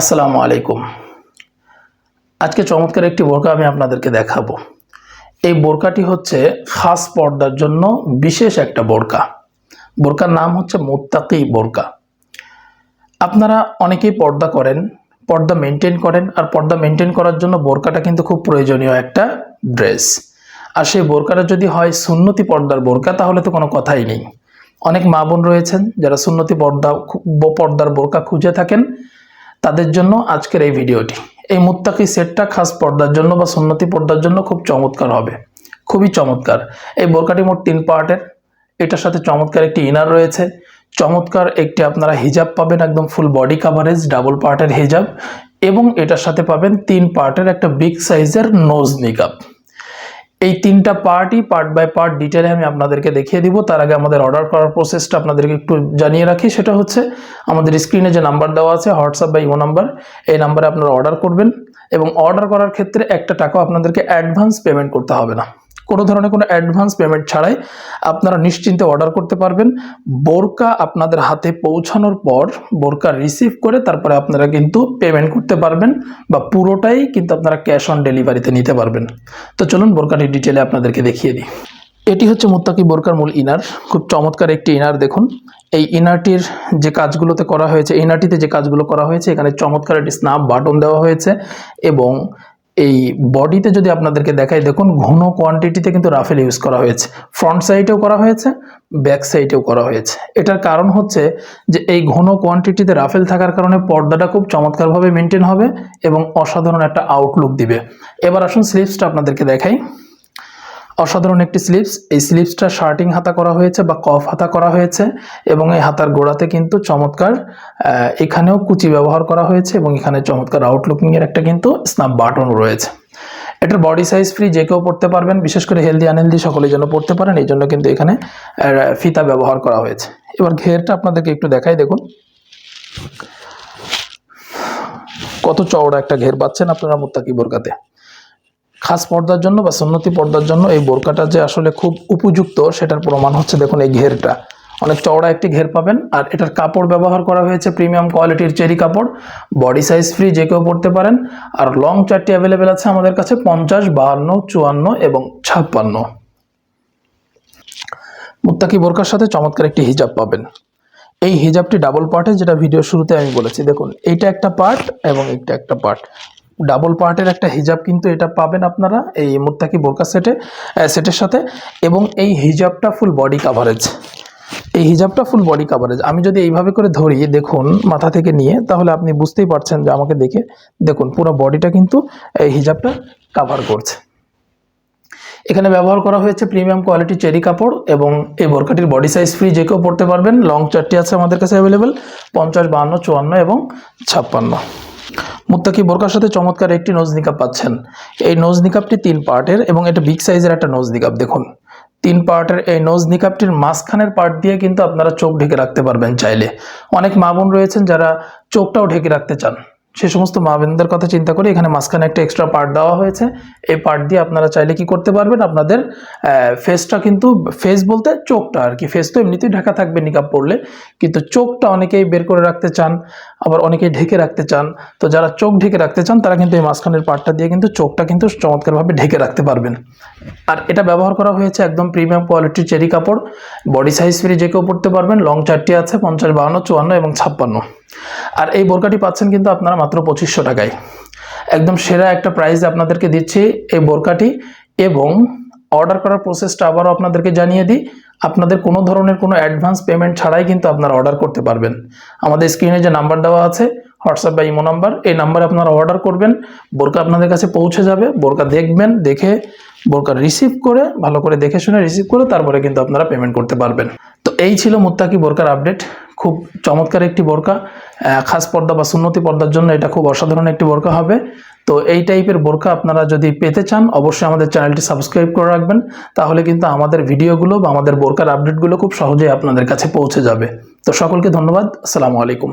আসসালামু আলাইকুম। আজকে চমৎকার একটি বোরকা আমি আপনাদেরকে দেখাবো। এই বোরকাটি হচ্ছে খাস পর্দার জন্য বিশেষ একটা বোরকা। বোরকার নাম হচ্ছে মোত্তাকি বোরকা। আপনারা অনেকেই পর্দা করেন, পর্দা মেনটেন করেন, আর পর্দা মেনটেন করার জন্য বোরকাটা কিন্তু খুব প্রয়োজনীয় একটা ড্রেস। আর সেই বোরকাটা যদি হয় সুন্নতি পর্দার বোরকা, তাহলে তো কোনো কথাই নেই। অনেক মা বোন রয়েছেন, যারা সুন্নতি পর্দা, পর্দার বোরকা খুঁজে থাকেন তাদের জন্য আজকের এই ভিডিওটি। এই মুত্তাকি সেটটা খাস পর্দার জন্য বা সুন্নতি পর্দার জন্য খুব চমৎকার হবে। খুবই চমৎকার। এই বোরকাটি মোট তিন পার্টের। এটার সাথে চমৎকার একটি ইনার রয়েছে। চমৎকার একটি আপনারা হিজাব পাবেন একদম ফুল বডি কাভারেজ, ডাবল পার্টের হিজাব এবং এটার সাথে পাবেন তিন পার্টের একটা বিগ সাইজের নোজ নিকাপ এই তিনটা পার্টই পার্ট বাই পার্ট ডিটেলে আমি আপনাদেরকে দেখিয়ে দিব। তার আগে আমাদের অর্ডার করার প্রসেসটা আপনাদেরকে একটু জানিয়ে রাখি। সেটা হচ্ছে, আমাদের স্ক্রিনে যে নাম্বার দেওয়া আছে হোয়াটসঅ্যাপ বা ইমো নাম্বার এই নাম্বারে আপনারা অর্ডার করবেন এবং অর্ডার করার ক্ষেত্রে একটা টাকা আপনাদেরকে অ্যাডভান্স পেমেন্ট করতে হবে না। কোনো ধরনের কোনো অ্যাডভান্স পেমেন্ট ছাড়াই আপনারা নিশ্চিন্তে অর্ডার করতে পারবেন। বোরকা আপনাদের হাতে পৌঁছানোর পর বোরকা রিসিভ করে তারপরে আপনারা কিন্তু পেমেন্ট করতে পারবেন বা পুরোটাই কিন্তু আপনারা ক্যাশ অন ডেলিভারিতে নিতে পারবেন। তো চলুন বোরকাটির ডিটেলে আপনাদেরকে দেখিয়ে দিই। এটি হচ্ছে মুত্তাকি বোরকার মূল ইনার খুব চমৎকার একটি ইনার দেখুন। এই ইনারটির যে কাজগুলোতে করা হয়েছে ইনারটিতে যে কাজগুলো করা হয়েছে, এখানে চমৎকার একটি স্নাপ বাটন দেওয়া হয়েছে এবং এই বডিতে যদি আপনাদেরকে দেখাই, দেখুন ঘন কোয়ান্টিটিতে কিন্তু রাফেল ইউজ করা হয়েছে। ফ্রন্ট সাইডেও করা হয়েছে ব্যাক সাইডেও করা হয়েছে। এটার কারণ হচ্ছে যে এই ঘন কোয়ান্টিটিতে রাফেল থাকার কারণে পর্দাটা খুব চমৎকারভাবে মেনটেন হবে এবং অসাধারণ একটা আউটলুক দিবে। এবার আসুন স্লিপসটা আপনাদেরকে দেখাই। অসাধারণ একটি স্লিপস এই স্লিপসটা শার্টিং হাতা করা হয়েছে বা কফ হাতা করা হয়েছে এবং এই হাতার গোড়াতে কিন্তু চমৎকার এখানেও কুচি ব্যবহার করা হয়েছে এবং এখানে চমৎকার আউটলুকিং এর একটা কিন্তু স্ন্যাপ বাটন রয়েছে। এটার বডি সাইজ ফ্রি যে কেউ পড়তে পারবেন, বিশেষ করে হেলদি আনহেলদি সকলে যেন পড়তে পারেন, এই জন্য কিন্তু এখানে ফিতা ব্যবহার করা হয়েছে। এবার ঘেরটা আপনাদেরকে একটু দেখাই, দেখুন। কত চওড়া একটা ঘের পাচ্ছেন আপনারা মুত্তাকি বোরকাতে। খাস পর্দার জন্য বা সুন্নতি পর্দার জন্য এই বোরকাটা যে আসলে খুব উপযুক্ত, সেটার প্রমাণ হচ্ছে দেখুন এই ঘেরটা। অনেক চওড়া একটি ঘের পাবেন আর এটার কাপড় ব্যবহার করা হয়েছে প্রিমিয়াম কোয়ালিটির চেরি কাপড়, বডি সাইজ ফ্রি যে কেউ পড়তে পারেন। আর লং চারটি অ্যাভেলেবেল আছে আমাদের কাছে, পঞ্চাশ, বাহান্ন, চুয়ান্ন এবং ছাপ্পান্ন। মুত্তাকি বোরকার সাথে চমৎকার একটি হিজাব পাবেন। এই হিজাবটি ডাবল পার্টে যেটা ভিডিও শুরুতে আমি বলেছি। দেখুন, এইটা একটা পার্ট এবং এইটা একটা পার্ট ডাবল পার্টের একটা হিজাব কিন্তু এটা পাবেন আপনারা এই মুত্তাকি বোরকা সেটে সেটের সাথে। এবং এই হিজাবটা ফুল বডি কাভারেজ এই হিজাবটা ফুল বডি কাভারেজ আমি যদি এইভাবে করে ধরি, দেখুন, মাথা থেকে নিয়ে, তাহলে আপনি বুঝতেই পারছেন যে আমাকে দেখে, দেখুন, পুরো বডিটা কিন্তু এই হিজাবটা কাভার করছে। এখানে ব্যবহার করা হয়েছে প্রিমিয়াম কোয়ালিটি চেরি কাপড় এবং এই বোরকাটির বডি সাইজ ফ্রি যে কেউ পড়তে পারবেন। লং চারটি আছে আমাদের কাছে অ্যাভেলেবেল পঞ্চাশ, বাহান্ন, চুয়ান্ন এবং ছাপ্পান্ন। মুত্তাকি বোরকার সাথে চমৎকার একটি নোজ নিকাপ পাচ্ছেন। এই নোজ নিকাপটি তিন পার্টের এবং এটা বিগ সাইজের একটা নোজ নিকাপ দেখুন। তিন পার্টের এই নোজ নিকাপটির মাঝখানের পার্ট দিয়ে কিন্তু আপনারা চোখ ঢেকে রাখতে পারবেন চাইলে। অনেক মা বোন রয়েছেন যারা চোখটাও ঢেকে রাখতে চান। সে সমস্ত মা বোনদের কথা চিন্তা করে এখানে মাঝখানে একটা এক্সট্রা পার্ট দেওয়া হয়েছে। এই পার্ট দিয়ে আপনারা চাইলে কি করতে পারবেন? আপনাদের ফেসটা কিন্তু ফেস বলতে চোখটা আর কি। ফেস তো এমনিতেই ঢাকা থাকবে নিকাপ পড়লে কিন্তু চোখটা অনেকেই বের করে রাখতে চান, আবার অনেকেই ঢেকে রাখতে চান। তো যারা চোখ ঢেকে রাখতে চান, তারা কিন্তু এই মাঝখানের পার্টটা দিয়ে কিন্তু চোখটা কিন্তু চমৎকারভাবে ঢেকে রাখতে পারবেন। আর এটা ব্যবহার করা হয়েছে একদম প্রিমিয়াম কোয়ালিটির চেরি কাপড়। বডি সাইজ ফ্রি যে কেউ পড়তে পারবেন। লং চারটি আছে, পঞ্চাশ, বাহান্ন, চুয়ান্ন এবং ছাপ্পান্ন। আর এই বোরকাটি পাচ্ছেন কিন্তু আপনারা মাত্র পঁচিশশো টাকায়। একদম সেরা একটা প্রাইস আপনাদেরকে দিচ্ছি এই বোরকাটি এবং অর্ডার করার প্রসেসটা আবারও আপনাদেরকে জানিয়ে দিই। আপনাদের কোনো ধরনের কোনো অ্যাডভান্স পেমেন্ট ছাড়াই কিন্তু আপনারা অর্ডার করতে পারবেন। আমাদের স্ক্রিনে যে নাম্বার দেওয়া আছে হোয়াটসঅ্যাপ বা ইমো নাম্বার এই নাম্বারে আপনারা অর্ডার করবেন। বোরকা আপনাদের কাছে পৌঁছে যাবে। বোরকা দেখবেন, দেখে বোরকা রিসিভ করে, ভালো করে দেখে শুনে রিসিভ করে তারপরে কিন্তু আপনারা পেমেন্ট করতে পারবেন। তো এই ছিল মুত্তাকি বোরকার আপডেট খুব চমৎকার একটি বোরকা খাস পর্দা বা সুন্নতি পর্দার জন্য এটা খুব অসাধারণ একটি বোরকা হবে। তো এই টাইপের বোরকা আপনারা যদি পেতে চান, অবশ্যই আমাদের চ্যানেলটি সাবস্ক্রাইব করে রাখবেন, তাহলে কিন্তু আমাদের ভিডিওগুলো বা আমাদের বোরকার আপডেটগুলো খুব সহজেই আপনাদের কাছে পৌঁছে যাবে। তো সকলকে ধন্যবাদ, আসসালামু আলাইকুম।